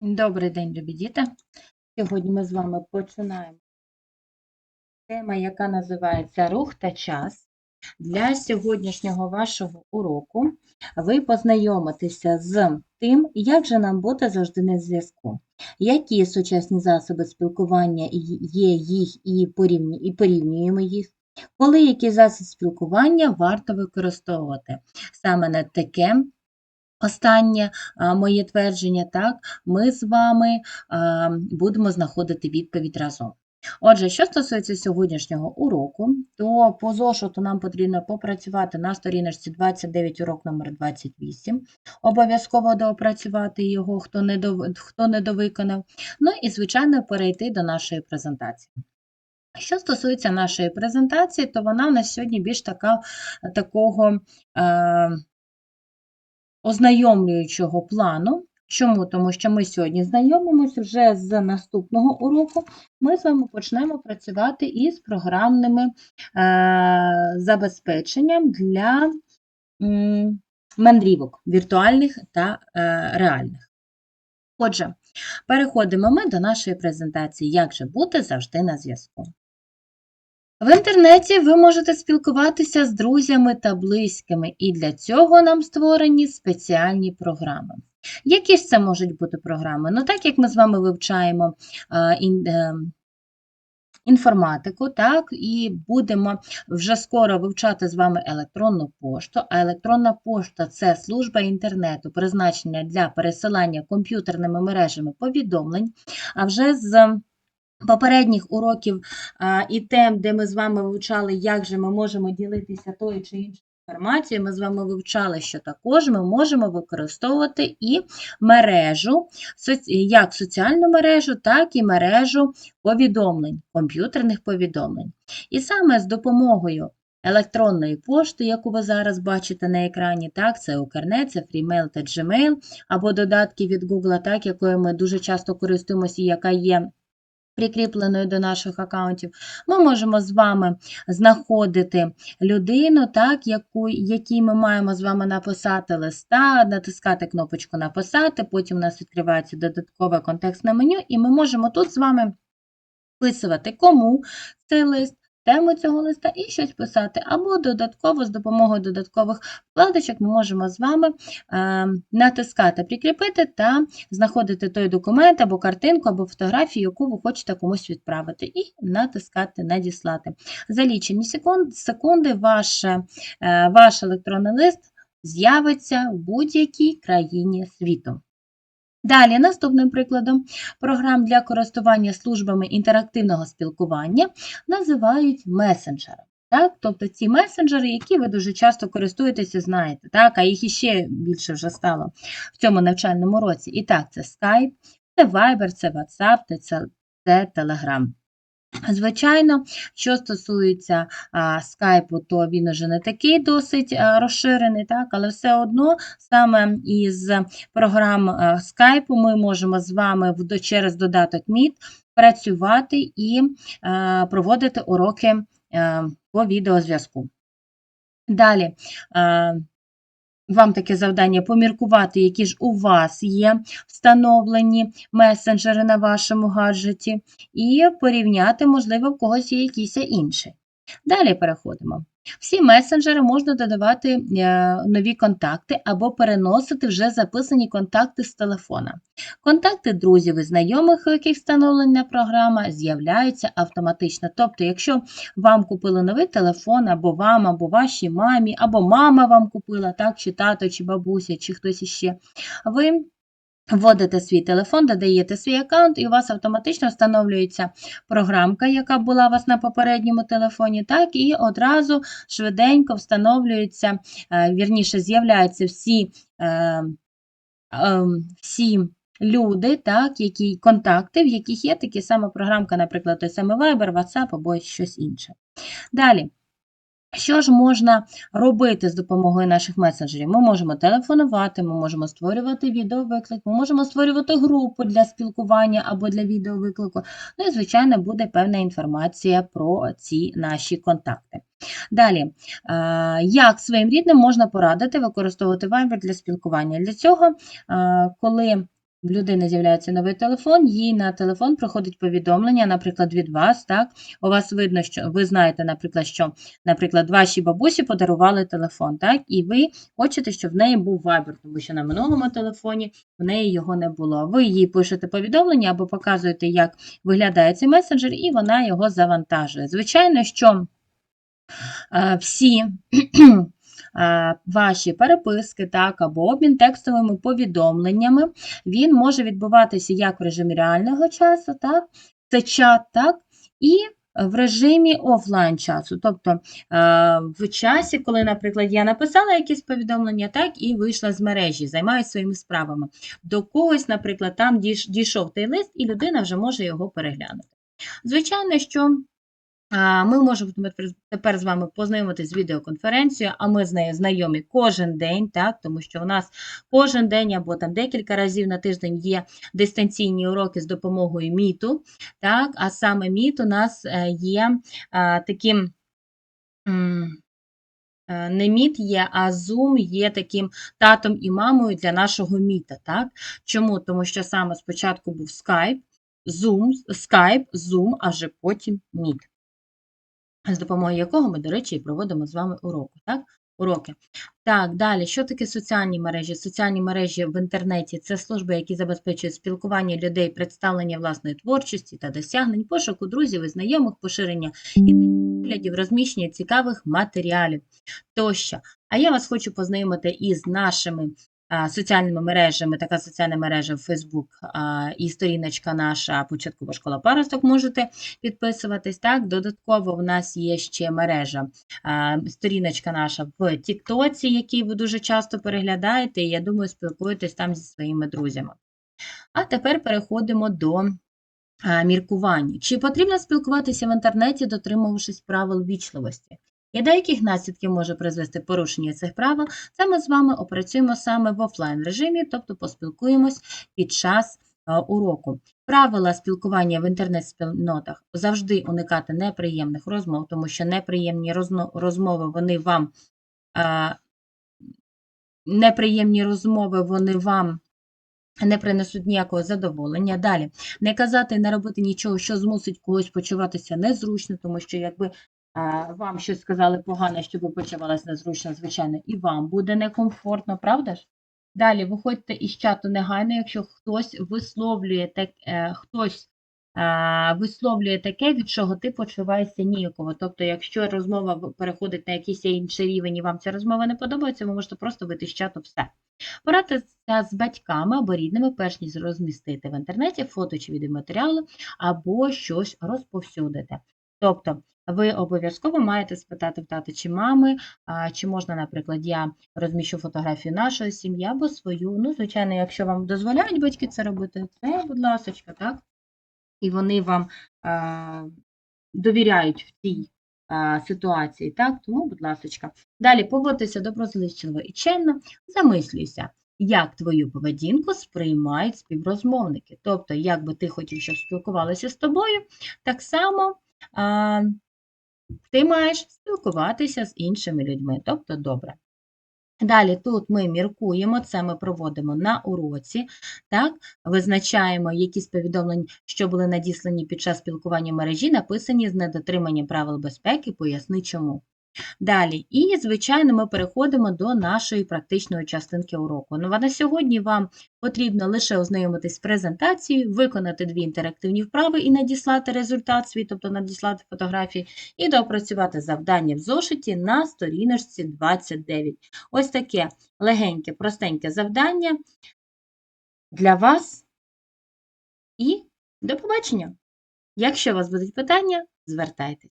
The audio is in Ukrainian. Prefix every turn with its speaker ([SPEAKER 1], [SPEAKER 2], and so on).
[SPEAKER 1] Добрий день, любі діти. Сьогодні ми з вами починаємо тема, яка називається Рух та час. Для сьогоднішнього вашого уроку ви познайомитеся з тим, як же нам бути завжди на зв'язку, які сучасні засоби спілкування є їх і, порівню- і порівнюємо їх, коли який засіб спілкування варто використовувати. Саме на таке останнє моє твердження, так, ми з вами будемо знаходити відповідь разом. Отже, що стосується сьогоднішнього уроку, то по зошиту нам потрібно попрацювати на сторіночці 29, урок номер 28. Обов'язково доопрацювати його, хто не, дов... хто не довиконав. Ну і, звичайно, перейти до нашої презентації. Що стосується нашої презентації, то вона в нас сьогодні більш така, такого е, ознайомлюючого плану. Чому? Тому що ми сьогодні знайомимося вже з наступного уроку. Ми з вами почнемо працювати із програмними е, забезпеченням для мандрівок віртуальних та е, реальних. Отже, переходимо ми до нашої презентації Як же бути завжди на зв'язку. В інтернеті ви можете спілкуватися з друзями та близькими, і для цього нам створені спеціальні програми. Які ж це можуть бути програми? Ну, так як ми з вами вивчаємо е, інформатику, так, і будемо вже скоро вивчати з вами електронну пошту, а електронна пошта це служба інтернету, призначена для пересилання комп'ютерними мережами повідомлень, а вже з попередніх уроків а, і тем, де ми з вами вивчали, як же ми можемо ділитися тою чи іншою інформацією, ми з вами вивчали, що також ми можемо використовувати і мережу, як соціальну мережу, так і мережу повідомлень, комп'ютерних повідомлень. І саме з допомогою електронної пошти, яку ви зараз бачите на екрані, так, це Укрнет, це Freemail та Gmail, або додатки від Google, так, якою ми дуже часто користуємося, яка є прикріпленою до наших аккаунтів, ми можемо з вами знаходити людину, так, яку, якій ми маємо з вами написати листа, натискати кнопочку Написати, потім у нас відкривається додаткове контекстне меню, і ми можемо тут з вами вписувати кому цей лист, тему цього листа і щось писати. Або додатково, з допомогою додаткових вкладочок ми можемо з вами е, натискати Прикріпити та знаходити той документ або картинку, або фотографію, яку ви хочете комусь відправити, і натискати Надіслати. За лічені секунди ваш, е, ваш електронний лист з'явиться в будь-якій країні світу. Далі, наступним прикладом програм для користування службами інтерактивного спілкування називають месенджером. Так? Тобто ці месенджери, які ви дуже часто користуєтеся, знаєте, так? а їх іще більше вже стало в цьому навчальному році. І так, це Skype, це Viber, це WhatsApp, це, Telegram. Звичайно, що стосується а, скайпу, то він уже не такий досить а, розширений, так, але все одно саме із програм а, скайпу ми можемо з вами в, через додаток Meet працювати і а, проводити уроки а, по відеозв'язку. Далі. А, вам таке завдання поміркувати, які ж у вас є встановлені месенджери на вашому гаджеті, і порівняти, можливо, в когось є якийсь інший. Далі переходимо. Всі месенджери можна додавати е, нові контакти або переносити вже записані контакти з телефона. Контакти друзів і знайомих, у яких встановлена програма, з'являються автоматично. Тобто, якщо вам купили новий телефон, або вам, або вашій мамі, або мама вам купила, так, чи тато, чи бабуся, чи хтось іще, ви вводите свій телефон, додаєте свій аккаунт, і у вас автоматично встановлюється програмка, яка була у вас на попередньому телефоні, так, і одразу швиденько встановлюються, е, вірніше, з'являються всі, е, ем, всі люди, так, які контакти, в яких є такі саме програмка, наприклад, той самий Viber, WhatsApp або щось інше. Далі. Що ж можна робити з допомогою наших месенджерів? Ми можемо телефонувати, ми можемо створювати відеовиклик, ми можемо створювати групу для спілкування або для відеовиклику. Ну і, звичайно, буде певна інформація про ці наші контакти. Далі, е, як своїм рідним можна порадити використовувати Viber для спілкування? Для цього, е, коли в людини з'являється новий телефон, їй на телефон приходить повідомлення, наприклад, від вас, так? У вас видно, що ви знаєте, наприклад, що, наприклад, вашій бабусі подарували телефон, так? І ви хочете, щоб в неї був Viber, тому що на минулому телефоні в неї його не було. Ви їй пишете повідомлення або показуєте, як виглядає цей месенджер, і вона його завантажує. Звичайно, що е, всі ваші переписки, так, або обмін текстовими повідомленнями, він може відбуватися як в режимі реального часу, так, це чат, так, і в режимі офлайн часу. Тобто е, в часі, коли, наприклад, я написала якісь повідомлення, так, і вийшла з мережі, займаюся своїми справами. До когось, наприклад, там дійшов той лист, і людина вже може його переглянути. Звичайно, що Ми можемо тепер- з вами познайомитися з відеоконференцією, а ми з нею знайомі кожен день, так, тому що у нас кожен день або там декілька разів на тиждень є дистанційні уроки з допомогою Міту, так, а саме Міт у нас е, є таким. е, Не міт є, а Zoom є таким татом і мамою для нашого міта. Так? Чому? Тому що саме спочатку був Skype, Zoom, Skype, Zoom, а вже потім Meet з допомогою якого ми, до речі, і проводимо з вами уроки. Так? Уроки. Так, далі, що таке соціальні мережі? Соціальні мережі в інтернеті це служби, які забезпечують спілкування людей, представлення власної творчості та досягнень, пошуку друзів і знайомих, поширення ідей, розміщення цікавих матеріалів тощо. А я вас хочу познайомити із нашими соціальними мережами. Така соціальна мережа Facebook а, і сторіночка наша початкова школа паросток. Можете підписуватись. Так, додатково в нас є ще мережа, сторіночка наша в Тіктоці, який ви дуже часто переглядаєте, і я думаю, спілкуєтесь там зі своїми друзями. А тепер переходимо до а, міркування. Чи потрібно спілкуватися в інтернеті, дотримувавшись правил вічливості? І до яких наслідків може призвести порушення цих правил, це ми з вами опрацюємо саме в офлайн режимі, тобто поспілкуємось під час е, уроку. Правила спілкування в інтернет-спільнотах завжди уникати неприємних розмов, тому що неприємні розмови вони вам неприємні розмови вони вам не принесуть ніякого задоволення. Далі, не казати не робити нічого, що змусить когось почуватися незручно, тому що якби вам щось сказали погане, щоб ви почувалися незручно, звичайно, і вам буде некомфортно, правда ж? Далі виходьте із чату негайно, якщо хтось висловлює так, е, хтось висловлює таке, від чого ти почуваєшся ніяково. Тобто, якщо розмова переходить на якийсь інший рівень і вам ця розмова не подобається, ви можете просто вийти з чату все. Порадьтеся з батьками або рідними, перш ніж розмістити в інтернеті фото чи відеоматеріали, або щось розповсюдити. Тобто, ви обов'язково маєте спитати в тата чи мами, чи можна, наприклад, я розміщу фотографію нашої сім'ї або свою. Ну, звичайно, якщо вам дозволяють батьки це робити, це, будь ласка, так? І вони вам а, довіряють в цій а, ситуації, так? Тому, будь ласка. Далі поводьтеся доброзичливо і чемно, замислюйся, як твою поведінку сприймають співрозмовники. Тобто, як би ти хотів, щоб спілкувалися з тобою, так само ти маєш спілкуватися з іншими людьми, тобто добре. Далі тут ми міркуємо, це ми проводимо на уроці, так? визначаємо якісь повідомлення, що були надіслані під час спілкування мережі, написані з недотриманням правил безпеки, поясни чому. Далі, і, звичайно, ми переходимо до нашої практичної частинки уроку. Ну, а на сьогодні вам потрібно лише ознайомитись з презентацією, виконати дві інтерактивні вправи і надіслати результат свій, тобто надіслати фотографії, і доопрацювати завдання в зошиті на сторіночці 29. Ось таке легеньке, простеньке завдання для вас. І до побачення! Якщо у вас будуть питання, звертайтеся.